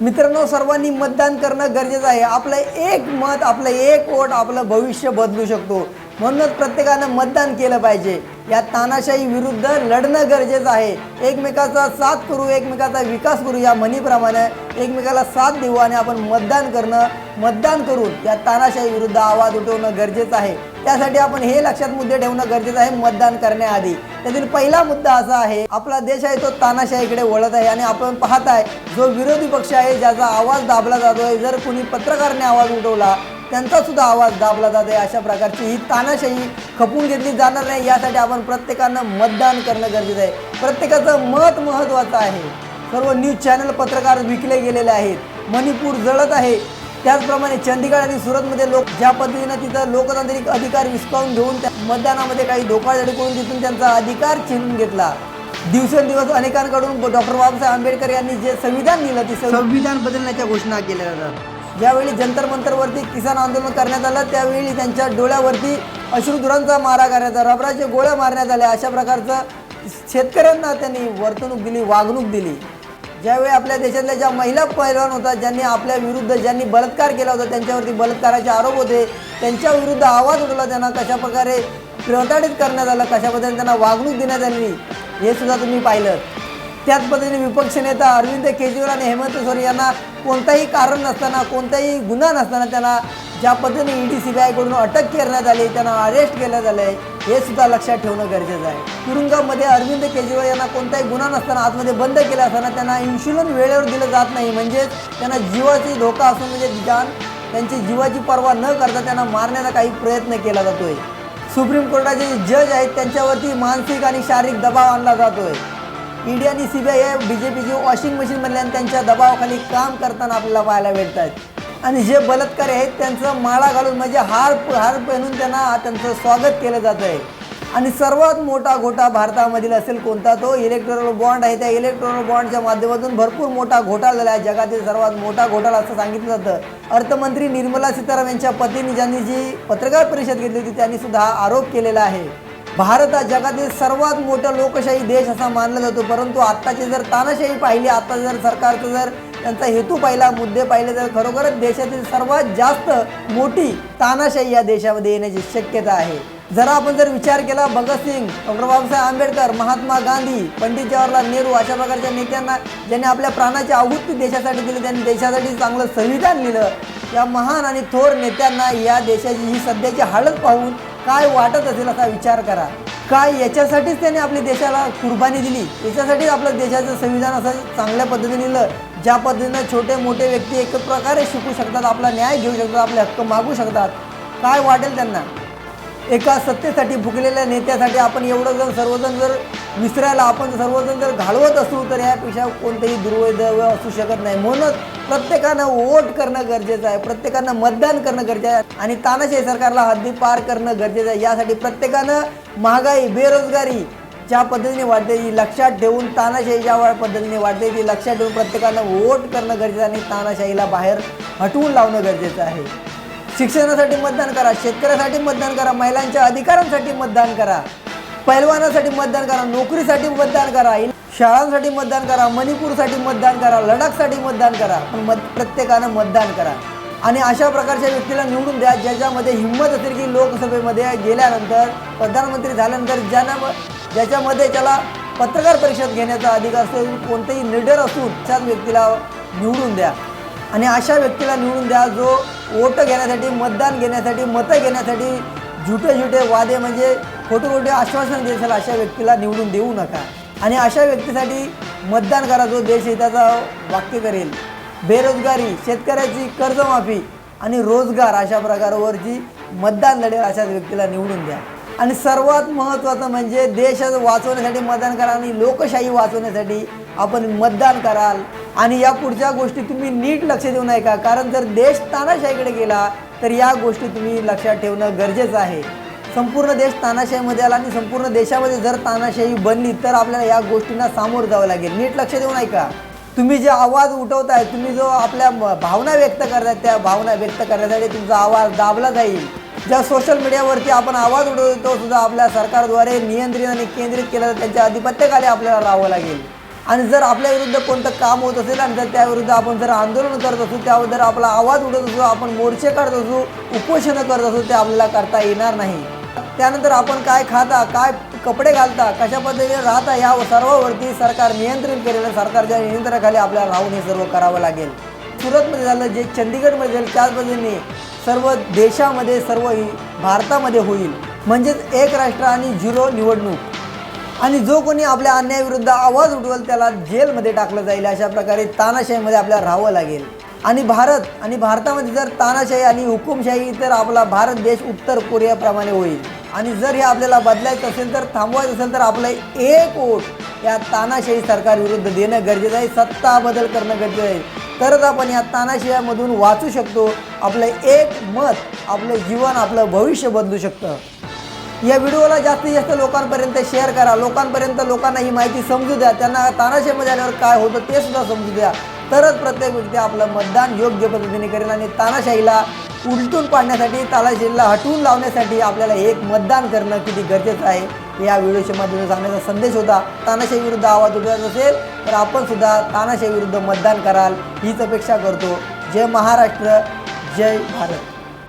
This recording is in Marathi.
मित्रांनो सर्वांनी मतदान करणं गरजेचं आहे. आपलं एक मत आपलं एक वोट आपलं भविष्य बदलू शकतो. म्हणूनच प्रत्येकानं मतदान केलं पाहिजे. या तानाशाही विरुद्ध लढणं गरजेचं आहे. एकमेकाचा साथ करू एकमेकाचा विकास करू या म्हणीप्रमाणे एकमेकाला साथ देऊ आणि आपण मतदान करणं मतदान करून या तानाशाही विरुद्ध आवाज उठवणं गरजेचं आहे. त्यासाठी आपण हे लक्षात मुद्दे ठेवणं गरजेचं आहे मतदान करण्याआधी. त्यातील पहिला मुद्दा असा आहे आपला देश आहे तो तानाशाहीकडे वळत आहे आणि आपण पाहत आहे जो विरोधी पक्ष आहे ज्याचा आवाज दाबला जातोय. जर कुणी पत्रकाराने आवाज उठवला त्यांचा सुद्धा आवाज दाबला जात आहे अशा प्रकारची ही तानाशाही खपून घेतली जाणार नाही. यासाठी आपण प्रत्येकानं मतदान करणं गरजेचं आहे. प्रत्येकाचं मत महत्त्वाचं आहे. सर्व न्यूज चॅनल पत्रकार विकले गेलेले आहेत. मणिपूर जळत आहे. त्याचप्रमाणे चंदीगड आणि सुरतमध्ये लोक ज्या पद्धतीनं तिथं लोकतांत्रिक अधिकार विस्कावून घेऊन त्या मतदानामध्ये काही धोकाधडी करून तिथून त्यांचा अधिकार छिनून घेतला. दिवसेंदिवस अनेकांकडून डॉक्टर बाबासाहेब आंबेडकर यांनी जे संविधान लिहिलं ते संविधान बदलण्याच्या घोषणा केल्या जातात. ज्यावेळी जंतर मंतरवरती किसान आंदोलन करण्यात आलं त्यावेळी त्यांच्या डोळ्यावरती अश्रुधुरांचा मारा करण्यात आला. रबराचे गोळ्या मारण्यात आल्या. अशा प्रकारचं शेतकऱ्यांना त्यांनी वर्तणूक दिली वागणूक दिली. ज्यावेळी आपल्या देशातल्या ज्या महिला पैलवान होता ज्यांनी आपल्या विरुद्ध ज्यांनी बलात्कार केला होता त्यांच्यावरती बलात्काराचे आरोप होते त्यांच्या विरुद्ध आवाज उठवला त्यांना कशाप्रकारे प्रताडित करण्यात आलं कशा पद्धतीने त्यांना वागणूक देण्यात आली हे सुद्धा तुम्ही पाहिलं. त्याच पद्धतीने विपक्ष नेता अरविंद केजरीवाल आणि हेमंत सोरेन यांना कोणताही कारण नसताना कोणताही गुन्हा नसताना त्यांना ज्या पद्धतीने ईडी सी बी आयकडून अटक करण्यात आली त्यांना अरेस्ट केलं झालं आहे हे सुद्धा लक्षात ठेवणं गरजेचं आहे. तुरुंगामध्ये अरविंद केजरीवाल यांना कोणताही गुन्हा नसताना आतमध्ये बंद केला असताना त्यांना इन्शुरन्स वेळेवर दिलं जात नाही. म्हणजेच त्यांना जीवाची धोका असून म्हणजे जान त्यांची जीवाची पर्वा न करता त्यांना मारण्याचा काही प्रयत्न केला जातोय. सुप्रीम कोर्टाचे जे जज आहेत त्यांच्यावरती मानसिक आणि शारीरिक दबाव आणला जातोय. ईडी आणि सीबीआय हे बी जे पीची वॉशिंग मशीनमधल्या आणि त्यांच्या दबावाखाली काम करताना आपल्याला पाहायला भेटत आहेत आणि जे बलात्कारी आहेत त्यांचं माळा घालून म्हणजे हार हार पहिनून त्यांना त्यांचं स्वागत केलं जात आहे. आणि सर्वात मोठा घोटा भारतामधील असेल कोणता? तो इलेक्ट्रॉनल बॉन्ड आहे. त्या इलेक्ट्रॉनल बॉन्डच्या माध्यमातून भरपूर मोठा घोटाळा झाला आहे. जगातील सर्वात मोठा घोटाळा असं सांगितलं जातं. अर्थमंत्री निर्मला सीतारामन यांच्या पतीने ज्यांनी जी पत्रकार परिषद घेतली होती त्यांनी सुद्धा हा आरोप केलेला आहे. भारत हा जगातील सर्वात मोठा लोकशाही देश असा मानला जातो. परंतु आत्ताची जर तानाशाही पाहिली आत्ता जर सरकारचं जर त्यांचा हेतू पाहिला मुद्दे पाहिले तर खरोखरच देशातील सर्वात जास्त मोठी तानाशाही या देशामध्ये येण्याची शक्यता आहे. जरा आपण जर विचार केला भगतसिंग डॉक्टर बाबासाहेब आंबेडकर महात्मा गांधी पंडित जवाहरलाल नेहरू अशा प्रकारच्या नेत्यांना ज्यांनी आपल्या प्राणाची आहुती देशासाठी दिली त्यांनी देशासाठी चांगलं संविधान लिहिलं या महान आणि थोर नेत्यांना या देशाची ही सध्याची हालत पाहून काय वाटत असेल असा विचार करा. काय याच्यासाठीच त्याने आपल्या देशाला कुर्बानी दिली. याच्यासाठीच आपलं देशाचं संविधान असं चांगल्या पद्धतीने लिहिलं. ज्या पद्धतीनं छोटे मोठे व्यक्ती एक प्रकारे शिकू शकतात आपला न्याय घेऊ शकतात आपले हक्क मागू शकतात. काय वाटेल त्यांना? एका सत्तेसाठी भुकलेल्या नेत्यासाठी आपण एवढं जर सर्वजण जर विसरायला आपण सर्वजण जर घालवत असू तर यापेक्षा कोणतंही दुर्वैदव्य असू शकत नाही. म्हणूनच प्रत्येकानं वोट करणं गरजेचं आहे. प्रत्येकानं मतदान करणं गरजेचं आहे. आणि तानाशाही सरकारला हद्दी पार करणं गरजेचं आहे. यासाठी प्रत्येकानं महागाई बेरोजगारी ज्या पद्धतीने वाढते ती लक्षात ठेवून तानाशाही ज्या पद्धतीने वाढते ती लक्षात ठेवून प्रत्येकानं वोट करणं गरजेचं आहे आणि तानाशाहीला बाहेर हटवून लावणं गरजेचं आहे. शिक्षणासाठी मतदान करा शेतकऱ्यासाठी मतदान करा महिलांच्या अधिकारांसाठी मतदान करा पैलवानासाठी मतदान करा नोकरीसाठी मतदान करा. शाळांसाठी मतदान करा मणिपूरसाठी मतदान करा लडाखसाठी मतदान करा पण मत प्रत्येकानं मतदान करा. आणि अशा प्रकारच्या व्यक्तीला निवडून द्या ज्याच्यामध्ये हिंमत असेल की लोकसभेमध्ये गेल्यानंतर प्रधानमंत्री झाल्यानंतर ज्यांना ज्याच्यामध्ये त्याला पत्रकार परिषद घेण्याचा अधिकार असेल कोणतेही निडर असून त्याच व्यक्तीला निवडून द्या. आणि अशा व्यक्तीला निवडून द्या जो वोट घेण्यासाठी मतदान घेण्यासाठी मतं घेण्यासाठी झुटे झुटे वादे म्हणजे खोटे खोटे आश्वासन देत असेल अशा व्यक्तीला निवडून देऊ नका. आणि अशा व्यक्तीसाठी मतदान करा जो देशहिताचा वाक्य करेल. बेरोजगारी शेतकऱ्याची कर्जमाफी आणि रोजगार अशा प्रकारावरची मतदान लढेल अशाच व्यक्तीला निवडून द्या. आणि सर्वात महत्त्वाचं म्हणजे देश वाचवण्यासाठी मतदान करा आणि लोकशाही वाचवण्यासाठी आपण मतदान कराल. आणि या पुढच्या गोष्टी तुम्ही नीट लक्ष देऊ नये का कारण जर देश तानाशाहीकडे गेला तर या गोष्टी तुम्ही लक्षात ठेवणं गरजेचं आहे. संपूर्ण देश तानाशाहीमध्ये आला आणि संपूर्ण देशामध्ये जर तानाशाही बनली तर आपल्याला या गोष्टींना सामोरं जावं लागेल. नीट लक्ष देऊ ऐका. का तुम्ही जे आवाज उठवताय तुम्ही जो आपल्या भावना व्यक्त करताय त्या भावना व्यक्त करण्यासाठी तुमचा आवाज दाबला जाईल. ज्या सोशल मीडियावरती आपण आवाज उठवतो सुद्धा आपल्या सरकारद्वारे नियंत्रित आणि केंद्रित केला तर त्यांच्या आधिपत्याखाली आपल्याला राहावं लागेल. आणि जर आपल्या विरुद्ध कोणतं काम होत असेल आणि जर त्याविरुद्ध आपण जर आंदोलन करत असू त्याबद्दल आपला आवाज उठत असू आपण मोर्चे काढत असू उपोषणं करत असू ते आपल्याला करता येणार नाही. त्यानंतर आपण काय खाता काय कपडे घालता कशा पद्धतीने राहता या सर्वावरती सरकार नियंत्रित केलेलं सरकारच्या नियंत्रणाखाली आपल्याला राहून हे सर्व करावं लागेल. सुरतमध्ये झालं जे चंदीगडमध्ये झालं त्याच पद्धतीने सर्व देशामध्ये सर्व भारतामध्ये होईल. म्हणजेच एक राष्ट्र आणि झिरो निवडणूक. आणि जो कोणी आपल्या अन्यायाविरुद्ध आवाज उठवेल त्याला जेलमध्ये टाकलं जाईल. अशा प्रकारे तानाशाहीमध्ये आपल्याला राहावं लागेल. आणि भारत आणि भारतामध्ये जर तानाशाही आणि हुकुमशाही तर आपला भारत देश उत्तर कोरियाप्रमाणे होईल. आणि जर हे आपल्याला बदलायचं असेल तर थांबवायचं असेल तर आपलं एक वोट या तानाशाही सरकारविरुद्ध देणं गरजेचं आहे. सत्ता बदल करणं गरजेचं आहे. तरच आपण या तानाशाहीमधून वाचू शकतो. आपलं एक मत आपलं जीवन आपलं भविष्य बदलू शकतं. या व्हिडिओला जास्तीत जास्त लोकांपर्यंत शेअर करा. लोकांपर्यंत लोकांना ही माहिती समजू द्या. त्यांना तानाशाहीमध्ये आल्यावर काय होतं ते सुद्धा समजू द्या. तरच प्रत्येक व्यक्ती आपलं मतदान योग्य पद्धतीने करेल आणि तानाशाहीला उलटून पाडण्यासाठी तानाशाहीला हटवून लावण्यासाठी आपल्याला एक मतदान करणं किती गरजेचं आहे या व्हिडिओच्या माध्यमातून सांगण्याचा संदेश होता. तानाशाही विरुद्ध आवाज उठवत असेल तर आपण सुद्धा तानाशाही विरुद्ध मतदान कराल हीच अपेक्षा करतो. जय महाराष्ट्र जय भारत.